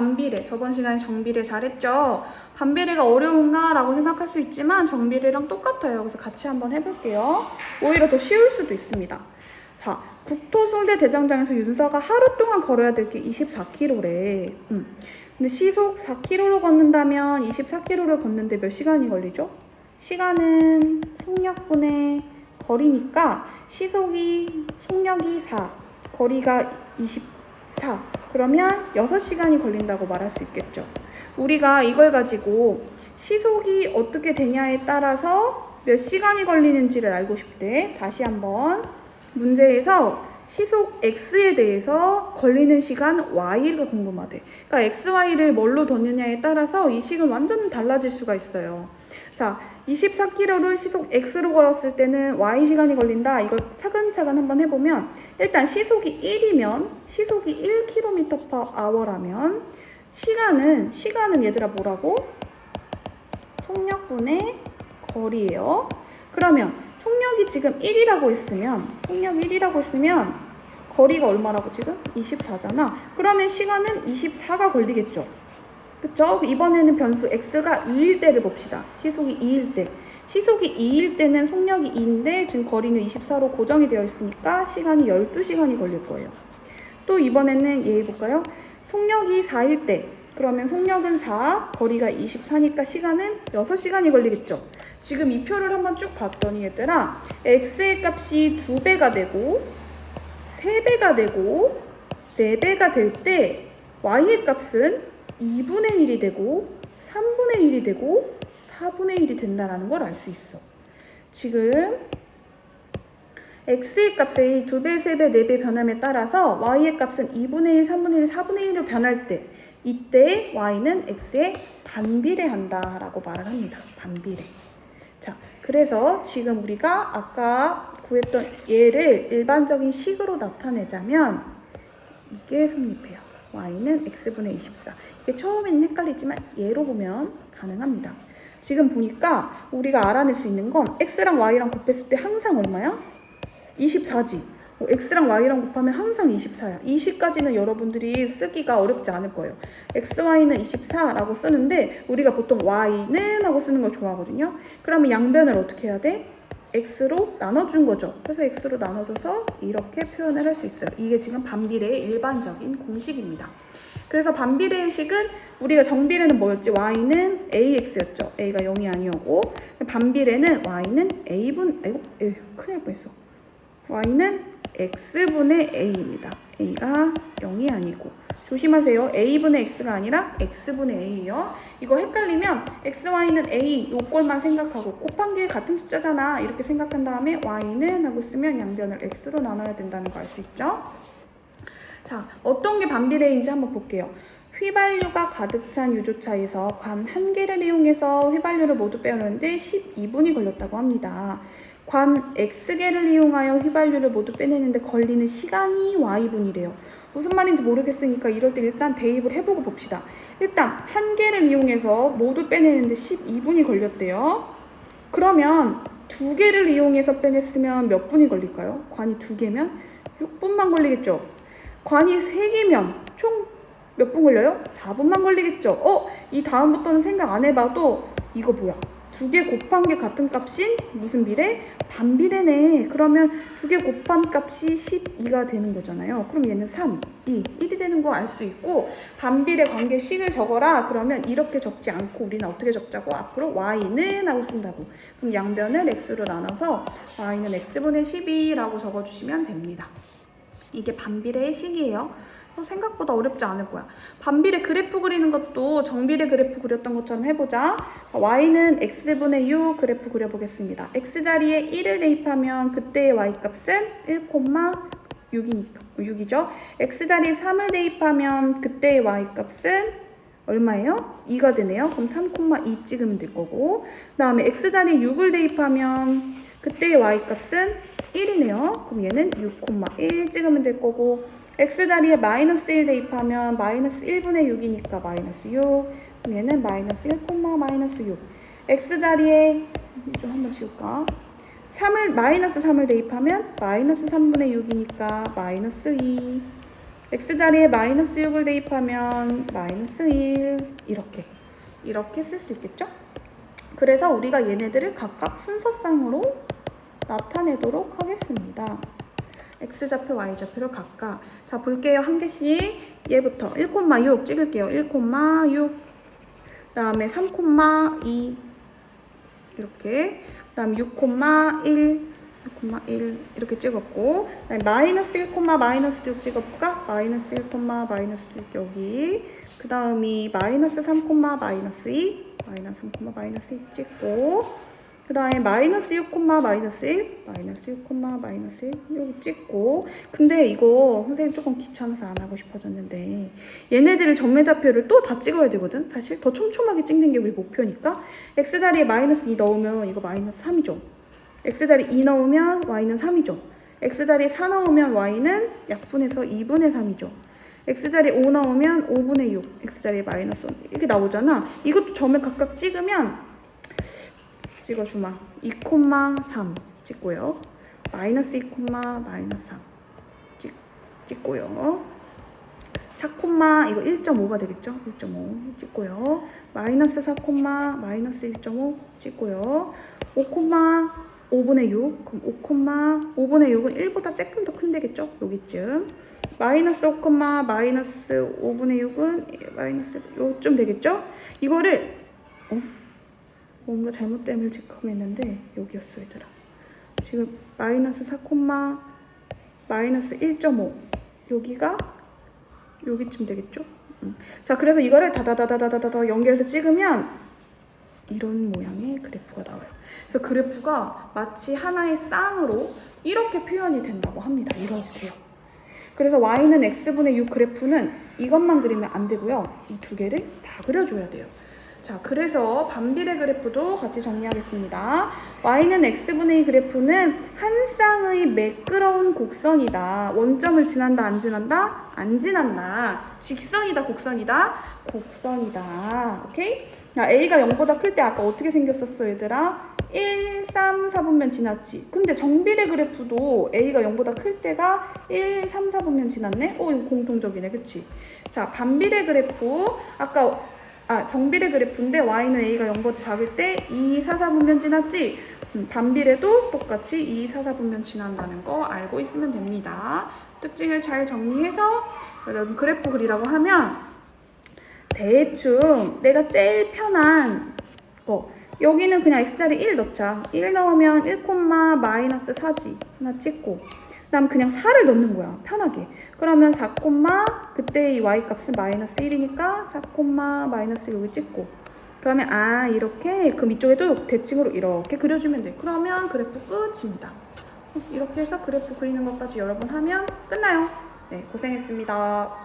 반비례, 저번 시간에 정비례 잘했죠? 반비례가 어려운가? 라고 생각할 수 있지만 정비례랑 똑같아요. 그래서 같이 한번 해볼게요. 오히려 더 쉬울 수도 있습니다. 자, 국토술대 대장장에서 윤서가 하루 동안 걸어야 될 게 24km래. 음. 근데 시속 4km로 걷는다면 24km를 걷는데 몇 시간이 걸리죠? 시간은 속력분의 거리니까 시속이 속력이 4, 거리가 24. 그러면 6시간이 걸린다고 말할 수 있겠죠. 우리가 이걸 가지고 시속이 어떻게 되냐에 따라서 몇 시간이 걸리는지를 알고 싶을 때 다시 한번 문제에서 시속 x에 대해서 걸리는 시간 y가 궁금하대. 그러니까 x, y를 뭘로 뒀느냐에 따라서 이 식은 완전 달라질 수가 있어요. 자, 24km를 시속 x로 걸었을 때는 y 시간이 걸린다. 이걸 차근차근 한번 해보면 일단 시속이 1이면 시속이 1km/h라면 시간은 시간은 얘들아 뭐라고? 속력분의 거리예요. 그러면 속력이 지금 1이라고 했으면 속력 1이라고 했으면 거리가 얼마라고 지금? 24잖아. 그러면 시간은 24가 걸리겠죠. 그쵸? 이번에는 변수 x가 2일 때를 봅시다. 시속이 2일 때. 시속이 2일 때는 속력이 2인데 지금 거리는 24로 고정이 되어 있으니까 시간이 12시간이 걸릴 거예요. 또 이번에는 얘 해볼까요? 속력이 4일 때. 그러면 속력은 4, 거리가 24니까 시간은 6시간이 걸리겠죠. 지금 이 표를 한번 쭉 봤더니 얘들아 x의 값이 2배가 되고 3배가 되고 4배가 될 때 y의 값은 2분의 1이 되고 3분의 1이 되고 4분의 1이 된다는 걸 알 수 있어. 지금 x의 값이 2배, 3배, 4배 변함에 따라서 y의 값은 2분의 1, 3분의 1, 4분의 1로 변할 때 이때 y는 x에 반비례한다 라고 말을 합니다. 반비례. 자, 그래서 지금 우리가 아까 구했던 얘를 일반적인 식으로 나타내자면 이게 성립해요. y는 x분의 24. 이게 처음에는 헷갈리지만 얘로 보면 가능합니다. 지금 보니까 우리가 알아낼 수 있는 건 x랑 y랑 곱했을 때 항상 얼마야? 24지. 어, x랑 y랑 곱하면 항상 24야. 이 식까지는 여러분들이 쓰기가 어렵지 않을 거예요. x, y는 24라고 쓰는데 우리가 보통 y는 하고 쓰는 걸 좋아하거든요. 그러면 양변을 어떻게 해야 돼? x로 나눠준 거죠. 그래서 x로 나눠줘서 이렇게 표현을 할 수 있어요. 이게 지금 반비례의 일반적인 공식입니다. 그래서 반비례의 식은 우리가 정비례는 뭐였지? y는 ax였죠. a가 0이 아니었고 반비례는 y는 a분 아이고 에휴, 큰일 날 뻔했어. y는 x분의 a입니다. a가 0이 아니고 조심하세요. a분의 x가 아니라 x분의 a예요. 이거 헷갈리면 x, y는 a 요 꼴만 생각하고 곱한 게 같은 숫자잖아 이렇게 생각한 다음에 y는 하고 쓰면 양변을 x로 나눠야 된다는 거 알 수 있죠? 자, 어떤 게 반비례인지 한번 볼게요. 휘발유가 가득 찬 유조차에서 관 한 개를 이용해서 휘발유를 모두 빼오는데 12분이 걸렸다고 합니다. 관 X개를 이용하여 휘발유를 모두 빼내는데 걸리는 시간이 Y분이래요. 무슨 말인지 모르겠으니까 이럴 때 일단 대입을 해보고 봅시다. 일단 한 개를 이용해서 모두 빼내는데 12분이 걸렸대요. 그러면 두 개를 이용해서 빼냈으면 몇 분이 걸릴까요? 관이 두 개면 6분만 걸리겠죠. 관이 세 개면 총 몇 분 걸려요? 4분만 걸리겠죠. 어? 이 다음부터는 생각 안 해봐도 이거 뭐야? 두 개 곱한 게 같은 값인 무슨 비례? 반비례네. 그러면 두 개 곱한 값이 12가 되는 거잖아요. 그럼 얘는 3, 2, 1이 되는 거 알 수 있고 반비례 관계 식을 적어라. 그러면 이렇게 적지 않고 우리는 어떻게 적자고? 앞으로 y는 하고 쓴다고. 그럼 양변을 x로 나눠서 y는 x분의 12라고 적어주시면 됩니다. 이게 반비례의 식이에요. 어, 생각보다 어렵지 않을 거야. 반비례 그래프 그리는 것도 정비례 그래프 그렸던 것처럼 해보자. y는 x분의 u 그래프 그려보겠습니다. x자리에 1을 대입하면 그때의 y값은 1,6이니까 6이죠. x자리에 3을 대입하면 그때의 y값은 얼마예요? 2가 되네요. 그럼 3,2 찍으면 될 거고 그 다음에 x자리에 6을 대입하면 그때의 y값은 1이네요. 그럼 얘는 6,1 찍으면 될 거고 x자리에 마이너스 1 대입하면 마이너스 1분의 6이니까 마이너스 6 그럼 얘는 마이너스 1, 마이너스 6 x자리에 좀 한번 지울까? 3을 마이너스 3을 대입하면 마이너스 3분의 6이니까 마이너스 2 x자리에 마이너스 6을 대입하면 마이너스 1 이렇게. 이렇게 쓸 수 있겠죠? 그래서 우리가 얘네들을 각각 순서상으로 나타내도록 하겠습니다. x좌표, y좌표를 각각. 자 볼게요. 한 개씩. 얘부터 1,6 찍을게요. 1,6 그 다음에 3,2 이렇게. 그 다음 6,1 6,1 이렇게 찍었고. 마이너스 1, 마이너스 6 찍어볼까? 마이너스 1, 마이너스 6 여기. 그 다음이 마이너스 3, 마이너스 2 마이너스 3, 마이너스 2 찍고 그 다음에 마이너스 6, 마이너스 1 마이너스 6, 마이너스 1 여기 찍고 근데 이거 선생님 조금 귀찮아서 안 하고 싶어졌는데 얘네들을 전매좌표를 또 다 찍어야 되거든 사실 더 촘촘하게 찍는 게 우리 목표니까 x자리에 마이너스 2 넣으면 이거 마이너스 3이죠 x자리 2 넣으면 y는 3이죠. x자리 4 넣으면 y는 약분해서 2분의 3이죠. x자리 5 넣으면 5분의 6, x자리 마이너스 1 이렇게 나오잖아. 이것도 점을 각각 찍으면 찍어주마. 2,3 찍고요. 마이너스 2, 마이너스 3 찍, 찍고요. 4, 이거 1.5가 되겠죠? 1.5 찍고요. 마이너스 4, 마이너스 1.5 찍고요. 5, 5분의 6 그럼 5, 5분의 6은 1보다 조금 더큰 되겠죠? 여기쯤 마이너스 5, 마이너스 5분의 6은 마이너스 요쯤 되겠죠? 이거를 어? 뭔가 잘못됨을 체크했는데 여기였어 얘들아 지금 마이너스 4, 마이너스 1.5 여기가 여기쯤 되겠죠? 음. 자 그래서 이거를 다다다다다다다 연결해서 찍으면 이런 모양의 그래프가 나와요. 그래서 그래프가 마치 하나의 쌍으로 이렇게 표현이 된다고 합니다. 이렇게요. 그래서 y는 x분의 6 그래프는 이것만 그리면 안 되고요. 이 두 개를 다 그려줘야 돼요. 자, 그래서 반비례 그래프도 같이 정리하겠습니다. y는 x분의 2 그래프는 한 쌍의 매끄러운 곡선이다. 원점을 지난다, 안 지난다? 안 지난다. 직선이다, 곡선이다? 곡선이다. 오케이? 자, a가 0보다 클 때 아까 어떻게 생겼었어, 얘들아? 1, 3, 4분면 지났지. 근데 정비례 그래프도 a가 0보다 클 때가 1, 3, 4분면 지났네? 어, 이거 공통적이네, 그치? 자, 반비례 그래프. 아까 아, 정비례 그래프인데 y는 a가 0보다 작을 때 2, 4, 4분면 지났지? 음, 반비례도 똑같이 2, 4, 4분면 지난다는 거 알고 있으면 됩니다. 특징을 잘 정리해서 여러분 그래프 그리라고 하면 대충 내가 제일 편한 거 여기는 그냥 x자리 1 넣자 1 넣으면 1, 마이너스 4지 하나 찍고 그 다음 그냥 4를 넣는 거야 편하게. 그러면 4, 그때 이 y 값은 마이너스 1이니까 4, 마이너스 여기 찍고. 그러면 아 이렇게 그럼 이쪽에도 대칭으로 이렇게 그려주면 돼. 그러면 그래프 끝입니다. 이렇게 해서 그래프 그리는 것까지 여러 번 하면 끝나요. 네 고생했습니다